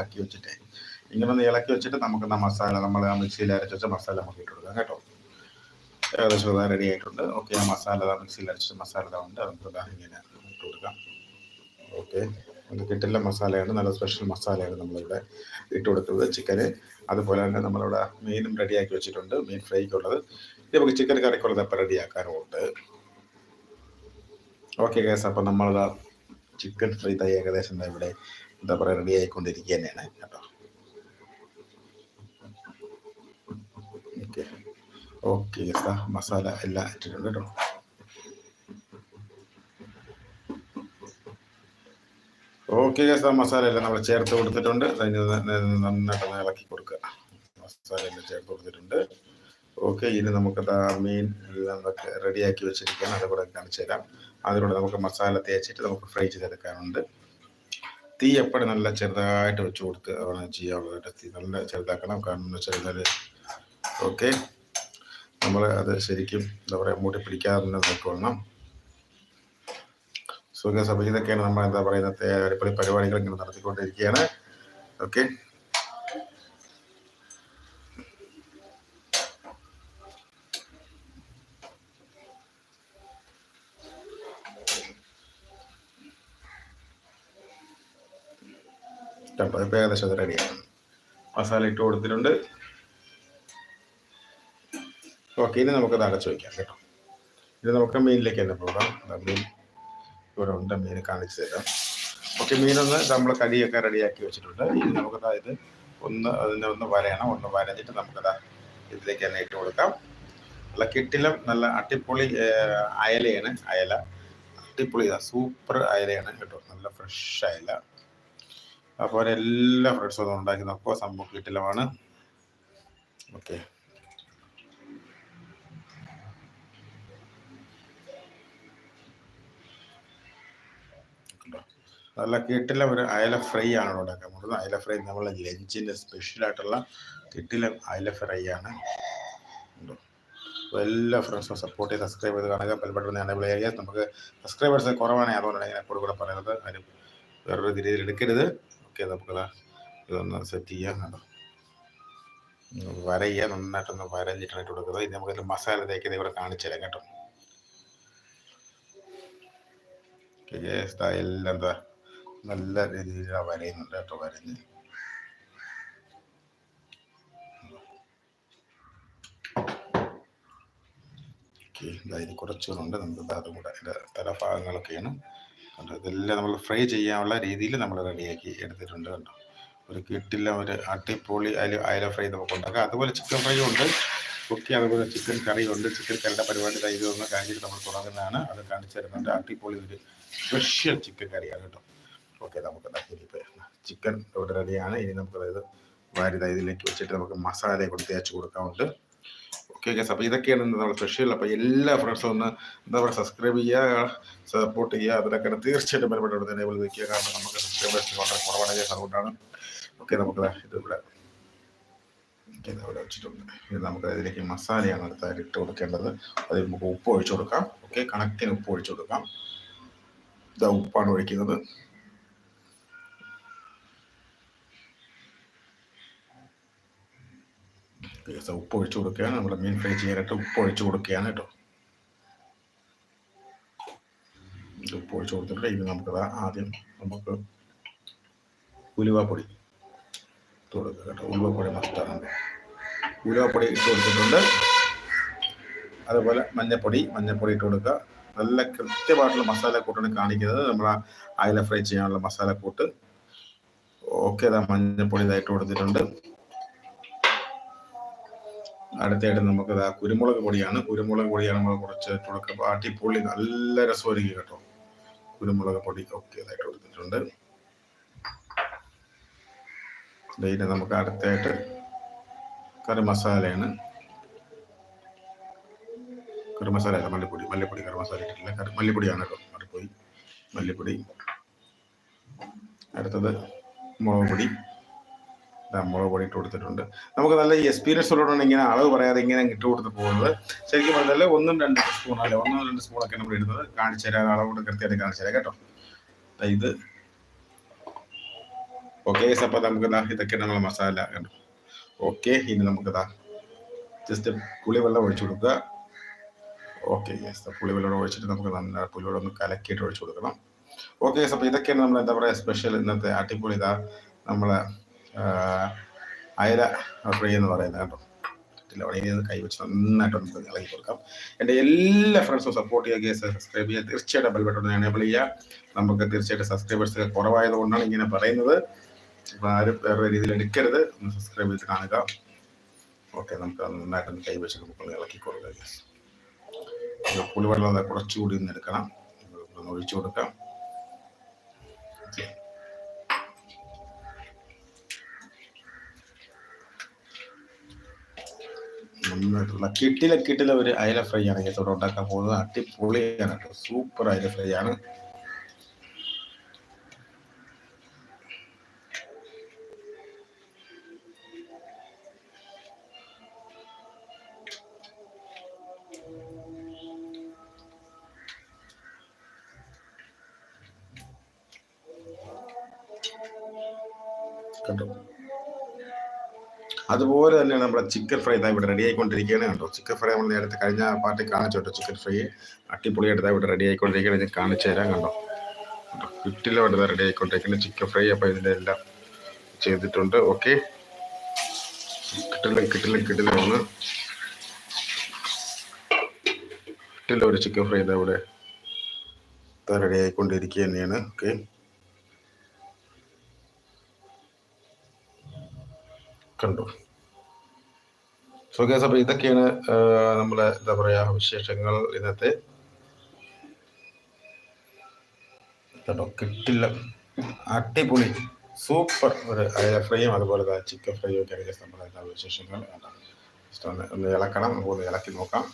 ഇളക്കി വെച്ചിട്ട്. ഇങ്ങനെ ഒന്ന് ഇളക്കി വെച്ചിട്ട് നമുക്ക് ആ മസാല നമ്മൾ ആ മിക്സിയിൽ അരച്ച് വെച്ച മസാല നമുക്ക് ഇട്ട് കൊടുക്കാം കേട്ടോ. ഏകദേശം ഇതാ റെഡി ആയിട്ടുണ്ട്. ഓക്കെ ആ മസാല മിക്സിയിൽ അരച്ച മസാല ഉണ്ട്. നമുക്ക് ഇങ്ങനെ ഇട്ട് കൊടുക്കാം. ഓക്കെ നമുക്ക് കിട്ടില്ല മസാലയാണ് നല്ല സ്പെഷ്യൽ മസാലയാണ് നമ്മളിവിടെ ഇട്ട് കൊടുക്കുന്നത് ചിക്കന്. അതുപോലെ തന്നെ നമ്മളിവിടെ മീനും റെഡിയാക്കി വെച്ചിട്ടുണ്ട്. മീൻ ഫ്രൈക്കുള്ളത്. ഇത് നമുക്ക് ചിക്കൻ കറിക്കുള്ളത് അപ്പം റെഡിയാക്കാനുമുണ്ട് ഓക്കെ കേസ് അപ്പം നമ്മളിതാ ചിക്കൻ ഫ്രൈ തൈ ഏകദേശം ഇവിടെ എന്താ പറയുക റെഡി ആയിക്കൊണ്ടിരിക്കുക തന്നെയാണ് കേട്ടോ ഓക്കെ ഓക്കെ മസാല എല്ലാം ഇട്ടിട്ടുണ്ട് കേട്ടോ. ഓക്കെ ഗസ്ത മസാല എല്ലാം നമ്മൾ ചേർത്ത് കൊടുത്തിട്ടുണ്ട്. നന്നായിട്ട് ഇളക്കി കൊടുക്കുക. മസാല എല്ലാം ചേർത്ത് കൊടുത്തിട്ടുണ്ട്. ഓക്കെ ഇനി നമുക്ക് മീൻ എല്ലാം റെഡിയാക്കി വെച്ചിരിക്കുകയാണ്. അതുകൂടെ കാണിച്ചു തരാം അതിലൂടെ നമുക്ക് മസാല തേച്ചിട്ട് നമുക്ക് ഫ്രൈ ചെയ്തെടുക്കാനുണ്ട്. തീ എപ്പോഴും നല്ല ചെറുതായിട്ട് വെച്ച് കൊടുത്ത് ആണ് ചെയ്യാനുള്ളത്. തീ നല്ല ചെറുതാക്കണം. കാരണം എന്ന് കഴിഞ്ഞാൽ ഓക്കെ. നമ്മൾ അത് ശരിക്കും എന്താ പറയുക മൂട്ടി പിടിക്കാതെ തന്നെ നോക്കണം സുഖസഭ ഇതൊക്കെയാണ് നമ്മൾ എന്താ പറയുന്നത് അടിപൊളി പരിപാടികൾ ഇങ്ങനെ നടത്തിക്കൊണ്ടിരിക്കുകയാണ്. ഓക്കെ. കേട്ടോ ഇപ്പം ഏകദേശം അത് റെഡിയാണ് മസാല ഇട്ട് കൊടുത്തിട്ടുണ്ട്. ഓക്കെ ഇനി നമുക്കത് അടച്ചു വയ്ക്കാം കേട്ടോ. ഇനി നമുക്ക് മീനിലേക്ക് തന്നെ പോകാം. മീൻ ഇവിടെ ഉണ്ട്. മീൻ കാണിച്ചു തരാം. ഓക്കെ മീനൊന്ന് നമ്മൾ കടിയൊക്കെ റെഡിയാക്കി വെച്ചിട്ടുണ്ട്. ഇനി നമുക്ക് അതായത് ഒന്ന് അതിനെ ഒന്ന് വരയണം. ഒന്ന് വരഞ്ഞിട്ട് നമുക്കത് ഇതിലേക്ക് തന്നെ ഇട്ട് കൊടുക്കാം. നല്ല കിട്ടിലും നല്ല അട്ടിപ്പൊളി അയലയാണ് അയല. അട്ടിപ്പൊളി സൂപ്പർ അയലയാണ് കേട്ടോ. നല്ല ഫ്രഷ് അയല. അപ്പോൾ എല്ലാ ഫ്രണ്ട്സും ഒന്ന് ഉണ്ടാക്കി നോക്കുക സംഭവം കിട്ടില്ലമാണ് ഓക്കെ നല്ല കിട്ടില ഒരു അയല ഫ്രൈ ആണ് ഉണ്ടാക്കാൻ പോകുന്നത്. അയല ഫ്രൈ നമ്മളെ ലഞ്ചിന്റെ സ്പെഷ്യലായിട്ടുള്ള കിട്ടില അയല ഫ്രൈ ആണ്. എല്ലാ ഫ്രണ്ട്സും സപ്പോർട്ട് ചെയ്ത് സബ്സ്ക്രൈബ് ചെയ്ത് കാണുക. ബെൽബട്ടൺ എനേബിൾ ചെയ്യുക നമുക്ക് സബ്സ്ക്രൈബേഴ്സ് കുറവാണ്. അതുകൊണ്ടാണ് ഞാൻ കൂടെ കൂടെ പറയുന്നത്. ആരും വേറൊരു രീതിയിൽ എടുക്കരുത്. ഓക്കെ നമുക്ക് ഇതൊന്ന് സെറ്റ് ചെയ്യാം കേട്ടോ വരയ്യ നന്നായിട്ടൊന്ന് വരഞ്ഞിട്ടാണ് ഇട്ട് കൊടുക്കുന്നത്. ഇനി നമുക്ക് മസാല തേക്കുന്നത് ഇവിടെ കാണിച്ചു കേട്ടോ. എല്ലാം എന്താ നല്ല രീതിയിൽ വരയുന്നുണ്ട് കേട്ടോ വരഞ്ഞ്. ഓക്കെ കുറച്ചുകൊണ്ട് കുറച്ചുകൂടെ നമുക്ക് ദാ അതും കൂടെ തലഭാഗങ്ങളൊക്കെയാണ്. കണ്ടോ? ഇതെല്ലാം നമ്മൾ ഫ്രൈ ചെയ്യാനുള്ള രീതിയിൽ നമ്മൾ റെഡിയാക്കി എടുത്തിട്ടുണ്ട് കണ്ടോ? ഒരു കിട്ടില്ല ഒരു അട്ടിപ്പൊളി അതിൽ അയല ഫ്രൈ നമുക്ക് ഉണ്ടാക്കാം. അതുപോലെ ചിക്കൻ ഫ്രൈ ഉണ്ട്. കുക്കി അതുപോലെ ചിക്കൻ കറി ഉണ്ട് ചിക്കൻ കറിയുടെ പരിപാടി തൈര് ഇതൊന്ന് കാണിച്ചിട്ട് നമ്മൾ തുടങ്ങുന്നതാണ്. അത് കാണിച്ചു തരുന്നുണ്ട്. അട്ടിപ്പൊളി ഒരു സ്പെഷ്യൽ ചിക്കൻ കറിയാണ് കേട്ടോ. ഓക്കെ നമുക്ക് ചിക്കൻ ഇവിടെ റെഡിയാണ്. ഇനി നമുക്ക് അതായത് വാരി ഇതിലേക്ക് വെച്ചിട്ട് നമുക്ക് മസാല കൂടി തേച്ച് കൊടുക്കാറുണ്ട് ഓക്കെ ഗസ് അപ്പോൾ ഇതൊക്കെയാണ് ഇന്ന് നമ്മുടെ സ്പെഷ്യൽ അപ്പോൾ എല്ലാ ഫ്രണ്ട്സും ഒന്ന് എന്താ പറയുക സബ്സ്ക്രൈബ് ചെയ്യുക സപ്പോർട്ട് ചെയ്യുക. അതിലൊക്കെ തീർച്ചയായിട്ടും ബലപ്പെട്ട എനേബിൾ വയ്ക്കുക കാരണം നമുക്ക് സബ്സ്ക്രൈബേഴ്സ് വളരെ കുറവാണ് അതുകൊണ്ടാണ് ഓക്കെ നമുക്ക് ഇത് ഇവിടെ വെച്ചിട്ടുണ്ട്. ഇത് നമുക്ക് ഇതിലേക്ക് മസാലയാണ് അടുത്തായിട്ട് ഇട്ട് കൊടുക്കേണ്ടത്. അതിൽ നമുക്ക് ഉപ്പ് ഒഴിച്ചു കൊടുക്കാം. ഓക്കെ കണക്കിന് ഉപ്പ് ഒഴിച്ചു കൊടുക്കാം. ഇതാ ഉപ്പാണ് ഒഴിക്കുന്നത്. ഓക്കെ, ഉപ്പ് ഒഴിച്ചു കൊടുക്കുകയാണ്. നമ്മൾ മീൻ ഫ്രൈ ചെയ്യാനായിട്ട് ഉപ്പ് ഒഴിച്ചു കൊടുക്കുകയാണ് കേട്ടോ. ഉപ്പ് ഒഴിച്ചു കൊടുത്തിട്ട് ഇനി നമുക്ക് ആദ്യം നമുക്ക് ഉലുവാപ്പൊടി ഇട്ട് കൊടുക്കുക കേട്ടോ. ഉലുവപ്പൊടി മസ്റ്റാണ് ഉലുവപ്പൊടി ഇട്ട് കൊടുത്തിട്ടുണ്ട്. അതുപോലെ മഞ്ഞപ്പൊടി മഞ്ഞപ്പൊടി ഇട്ട് കൊടുക്കുക. നല്ല കൃത്യമായിട്ടുള്ള മസാല കൂട്ടാണ് കാണിക്കുന്നത്. നമ്മൾ അയല ഫ്രൈ ചെയ്യാനുള്ള മസാല കൂട്ട്. ഓക്കെ മഞ്ഞപ്പൊടി ഇതായിട്ട് കൊടുത്തിട്ടുണ്ട്. അടുത്തായിട്ട് നമുക്ക് ഇതാ കുരുമുളക് പൊടിയാണ്. കുരുമുളക് പൊടിയാണ് നമ്മൾ കുറച്ച് ഇട്ട് കൊടുക്കുക അടിപൊളി നല്ല രസമായിരിക്കും കേട്ടോ. കുരുമുളക് പൊടി ഒക്കെ ഇതായിട്ട് കൊടുത്തിട്ടുണ്ട്. ഇതിന് നമുക്ക് അടുത്തായിട്ട് കറി മസാലയാണ്. കറി മസാല അല്ല മല്ലിപ്പൊടി. മല്ലിപ്പൊടി കറി മസാല ഇട്ടിട്ടില്ല. കറി മല്ലിപ്പൊടിയാണ് കേട്ടോ. മാറിപ്പോയി മല്ലിപ്പൊടി. അടുത്തത് മുളക് പൊടി. മുളക് പൊടി ഇട്ട് കൊടുത്തിട്ടുണ്ട്. നമുക്ക് നല്ല എക്സ്പീരിയൻസ് ഉള്ളതുകൊണ്ട് ഇങ്ങനെ അളവ് പറയാതെ ഇങ്ങനെ ഇട്ട് കൊടുത്ത് പോകുന്നത്. ശരിക്കും പറഞ്ഞാൽ ഒന്നും രണ്ട് സ്പൂൺ അല്ലെ ഒന്നും രണ്ട് സ്പൂണൊക്കെ നമ്മൾ ഇടുന്നത്. കാണിച്ചു തരാം അളവ് കൊണ്ട് കൃത്യമായിട്ട് കാണിച്ചു തരാം കേട്ടോ. ഇത്. ഓക്കെ അപ്പോൾ നമുക്ക് ഇതാ ഇതൊക്കെ നമ്മൾ മസാല കണ്ടു? ഓക്കെ ഇനി നമുക്ക് ഇതാ ജസ്റ്റ് പുളിവെള്ളം ഒഴിച്ചു കൊടുക്കുക. ഓക്കെ യെസ് പുളിവെള്ളം ഒഴിച്ചിട്ട് നമുക്ക് നല്ല പുളിവെള്ളം ഒന്ന് കലക്കിയിട്ട് ഒഴിച്ചു കൊടുക്കണം. ഓക്കെ അപ്പോൾ ഇതൊക്കെയാണ് നമ്മൾ എന്താ പറയുക സ്പെഷ്യൽ ഇന്നത്തെ അടിപൊളി ഇതാ നമ്മളെ അയല ഫ്രൈ എന്ന് പറയുന്നത് കേട്ടോ. പറ്റില്ല അവിടെ ഇനി ഇളകി കൊടുക്കാം. എന്റെ എല്ലാ ഫ്രണ്ട്സും സപ്പോർട്ട് ചെയ്യുക സബ്സ്ക്രൈബ് ചെയ്യുക. തീർച്ചയായിട്ടും ബെൽ ബട്ടൺ എനേബിൾ ചെയ്യുക. നമുക്ക് തീർച്ചയായിട്ടും സബ്സ്ക്രൈബേഴ്സ് കുറവായതുകൊണ്ടാണ് ഇങ്ങനെ പറയുന്നത്. അപ്പോൾ ആരും വേറെ രീതിയിൽ എടുക്കരുത്. ഒന്ന് സബ്സ്ക്രൈബ് ചെയ്ത് കാണുക. ഓക്കെ നമുക്ക് നന്നായിട്ടൊന്ന് കൈ വെച്ച് നമുക്ക് ഇളക്കി കൊടുക്കുക പുളിവെള്ളം കുറച്ചുകൂടി ഒന്ന് എടുക്കണം. ഒന്ന് ഒഴിച്ചു കൊടുക്കാം. നന്നായിട്ടുള്ള കിട്ടില കിട്ടില ഒരു അയല ഫ്രൈ ആണ് ഇവിടെ ഉണ്ടാക്കാൻ പോകുന്നത് അടിപൊളിയാണ് സൂപ്പർ അയല ഫ്രൈ ആണ്. കണ്ടോ? അതുപോലെ തന്നെയാണ് നമ്മുടെ ചിക്കൻ ഫ്രൈ ഇതാ ഇവിടെ റെഡി ആയിക്കൊണ്ടിരിക്കുകയാണ് കേട്ടോ ചിക്കൻ ഫ്രൈ നമ്മൾ നേരത്തെ കഴിഞ്ഞ പാർട്ടി കാണിച്ചു കേട്ടോ ചിക്കൻ ഫ്രൈ അടിപൊളിയായിട്ട് ഇതാ ഇവിടെ റെഡി ആയിക്കൊണ്ടിരിക്കുകയാണ് ഞാൻ കാണിച്ചു തരാം കണ്ടോ? കിട്ടിലും ഇവിടെ റെഡി ആയിക്കൊണ്ടിരിക്കുന്നത് ചിക്കൻ ഫ്രൈ അപ്പോൾ ഇതിന്റെ എല്ലാം ചെയ്തിട്ടുണ്ട്. ഓക്കെ കിട്ടില്ല കിട്ടില്ല കിട്ടില്ല ഒന്ന്. കിട്ടില്ല ഒരു ചിക്കൻ ഫ്രൈ ഇതാ ഇവിടെ. റെഡി ആയിക്കൊണ്ടിരിക്കുക തന്നെയാണ് ഓക്കെ കണ്ടു. സോ ഗേസ് അപ്പോൾ ഇതൊക്കെയാണ് നമ്മളെ എന്താ പറയാ വിശേഷങ്ങൾ ഇന്നത്തെ. കേട്ടോ കിട്ടില്ല. അടിപൊളി സൂപ്പർ ഒരു അയല ഫ്രൈയും അതുപോലെ ചിക്കൻ ഫ്രൈയും ഒക്കെ ഗേസ് നമ്മളെ വിശേഷങ്ങൾ? ഒന്ന് ഇളക്കണം നമുക്ക് ഒന്ന് ഇളക്കി നോക്കാം.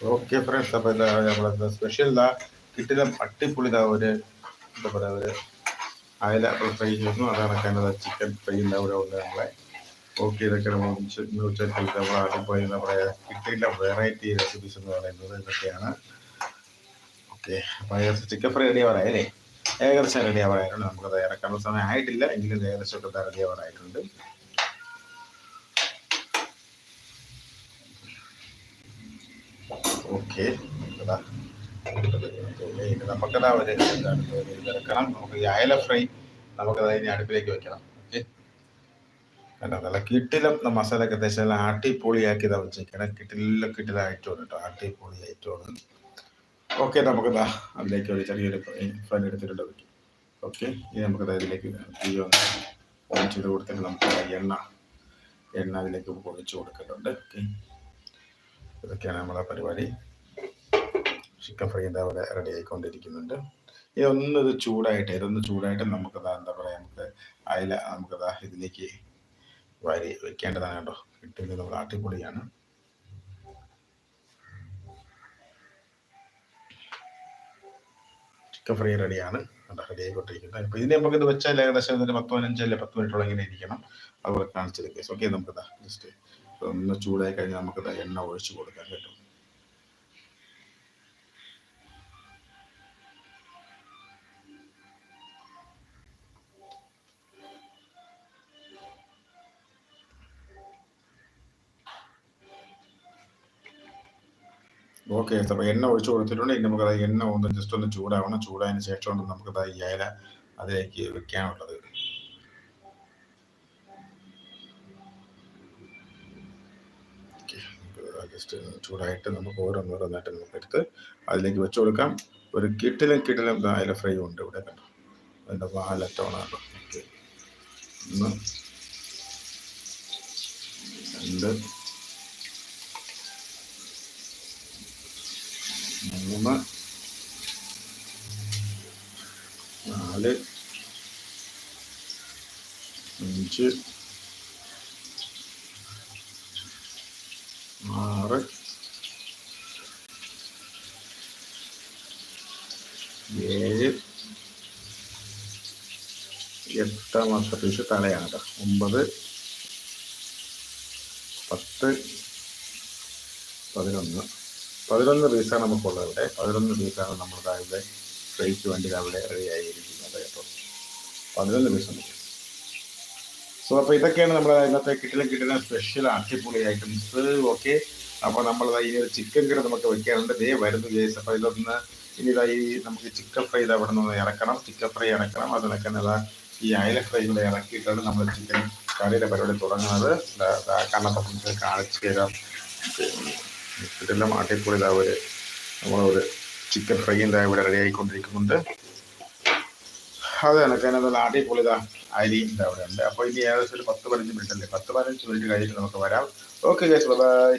ഓക്കെ ഫ്രണ്ട്സ് അപ്പോൾ എന്താ നമ്മളെന്താ സ്പെഷ്യൽ ഇതാ കിട്ടിയ അട്ടിപ്പൊളി ഇതാ ഒരു എന്താ പറയുക ഒരു അയല ഫ്രൈ ചെയ്യുന്നു അതാണ് കണ്ടത് ചിക്കൻ ഫ്രൈ അവിടെ ഉണ്ട് നമ്മളെ. ഓക്കെ ഇതൊക്കെ നമ്മൾ ഉച്ചത്തിൽ നമ്മൾ ആദ്യം പോയി എന്താ പറയുക കിട്ടിയില്ല വെറൈറ്റി റെസിപ്പീസ് എന്ന് പറയുന്നത് ഇതൊക്കെയാണ്. ഓക്കെ അപ്പോൾ ചിക്കൻ ഫ്രൈ റെഡി ആവാറായല്ലേ ഏകദേശം റെഡി ആവാറായിട്ടുണ്ട് നമുക്ക് ഇറക്കാനുള്ള സമയം ആയിട്ടില്ല. എങ്കിലും ഏകദേശം ഒക്കെ റെഡി ആവാറായിട്ടുണ്ട് ഓക്കെ. നമുക്കതാ ഒരു ഇറക്കണം നമുക്ക് ഈ അയല ഫ്രൈ നമുക്കത് ഇനി അടുപ്പിലേക്ക് വെക്കണം. ഓക്കെ. കണ്ടോ? നല്ല കിട്ടിലും മസാലയൊക്കെ നല്ല അടിപൊളിയാക്കി ഇതാ വെച്ചേക്കണം. കിട്ടില്ല കിട്ടിലായിട്ടുണ്ട് കേട്ടോ. അടിപൊളിയായിട്ടാണ് ഓക്കെ നമുക്കിതാ അതിലേക്ക് ഒരു ചെറിയൊരു ഫ്രൈ എടുത്തിട്ടുണ്ട് വെക്കും ഓക്കെ ഇനി നമുക്കത് അതിലേക്ക് തീ ഒന്ന് ഓൺ ചെയ്ത് കൊടുത്തിട്ട് നമുക്ക് എണ്ണ എണ്ണ അതിലേക്ക് ഒഴിച്ചു കൊടുക്കുന്നുണ്ട് ഓക്കെ. ഇതൊക്കെയാണ് നമ്മളെ പരിപാടി. ചിക്കൻ ഫ്രൈ അവിടെ റെഡി ആയിക്കൊണ്ടിരിക്കുന്നുണ്ട്. ഇതൊന്ന് ഇത് ചൂടായിട്ട് ഇതൊന്ന് ചൂടായിട്ട് നമുക്കതാ എന്താ പറയുക നമുക്ക് അയില നമുക്കതാ ഇതിലേക്ക് വാരി വെക്കേണ്ടതാണ് കേട്ടോ. കിട്ടുന്നത് നമ്മൾ അടിപൊളിയാണ് ചിക്കൻ ഫ്രൈ റെഡിയാണ് റെഡി ആയിക്കൊണ്ടിരിക്കുന്നത് അപ്പോൾ ഇതിനെ നമുക്ക് ഇത് വെച്ചാൽ ഏകദേശം ഇതിന് പത്ത് പതിനഞ്ചല്ലേ പത്ത് മിനിറ്റോളം ഇങ്ങനെ ഇരിക്കണം. അതുപോലെ കാണിച്ചെടുക്കുക ഓക്കെ നമുക്കതാ ജസ്റ്റ് ഒന്ന് ചൂടായി കഴിഞ്ഞാൽ നമുക്ക് എണ്ണ ഒഴിച്ചു കൊടുക്കാൻ കേട്ടോ ഓക്കെ അപ്പോൾ എണ്ണ ഒഴിച്ചു കൊടുത്തിട്ടുണ്ട്. ഇനി നമുക്കത് എണ്ണ ഒന്ന് ജസ്റ്റ് ഒന്ന് ചൂടാവണം. ചൂടായതിനു ശേഷം നമുക്കത് ഈ ഇല അതിലേക്ക് വെക്കാനുള്ളത്. ജസ്റ്റ് ചൂടായിട്ട് നമുക്ക് ഓരോന്ന് ഓരോന്നായിട്ട് നമുക്ക് എടുത്ത് അതിലേക്ക് വെച്ച് കൊടുക്കാം. ഒരു കിട്ടിലും കിട്ടിലും അയല ഫ്രൈ ഉണ്ട് ഇവിടെ കണ്ടോ? അതിന്റെ വാലറ്റോണാണ് ഒന്ന്. രണ്ട്. മൂന്ന്. നാല്. അഞ്ച്. ഏഴ്. എട്ടാമത്തെ പീസ് തലയാണ് കേട്ടോ ഒമ്പത്. പത്ത്. പതിനൊന്ന്. പതിനൊന്ന് പീസാണ് നമുക്കുള്ളത് ഇവിടെ. പതിനൊന്ന് പീസാണ് നമ്മൾ ഇവിടെ ഫ്രൈക്ക് വേണ്ടി അവിടെ റെഡി ആയിരിക്കുന്നത് കേട്ടോ. പതിനൊന്ന് പീസ് നമുക്ക് സോ അപ്പോൾ ഇതൊക്കെയാണ് നമ്മുടെ ഇന്നത്തെ കിട്ടിലും കിട്ടുന്ന സ്പെഷ്യൽ അടിപൊളി ഐറ്റംസ് ഓക്കെ അപ്പോൾ നമ്മൾ ഇനി ഒരു ചിക്കൻ കറി നമുക്ക് വെക്കാറുണ്ട് ദേ വരുന്നു കേസ് അപ്പോൾ ഇതൊന്ന് ഇനി നമുക്ക് ചിക്കൻ ഫ്രൈ ഇത് അവിടെ നിന്ന് ഇറക്കണം. ചിക്കൻ ഫ്രൈ ഇറക്കണം. അതിനൊക്കെ നല്ല ഈ അയല ഫ്രൈ കൂടെ ഇറക്കിയിട്ടാണ് നമ്മൾ ചിക്കൻ കറിയുടെ പരിപാടി തുടങ്ങുന്നത്. കണ്ണപ്പത്തിന് കാണിച്ചു തരാം. ഇതെല്ലാം അടിപൊളി ഇതാ ഒരു നമ്മളൊരു ചിക്കൻ ഫ്രൈ ഇതാ ഇവിടെ റെഡി ആയിക്കൊണ്ടിരിക്കുന്നുണ്ട്. അത് കണക്ക് അതിനകത്ത് അടിപൊളി ഇതാ അരി ഇതാ അവിടെ ഉണ്ട്. അപ്പോൾ ഇനി ഏകദേശം ഒരു പത്ത് പതിനഞ്ച് മിനിറ്റ് അല്ലേ? പത്ത് പതിനഞ്ച് മിനിറ്റ് കഴിഞ്ഞിട്ട് നമുക്ക് വരാം. Okay bye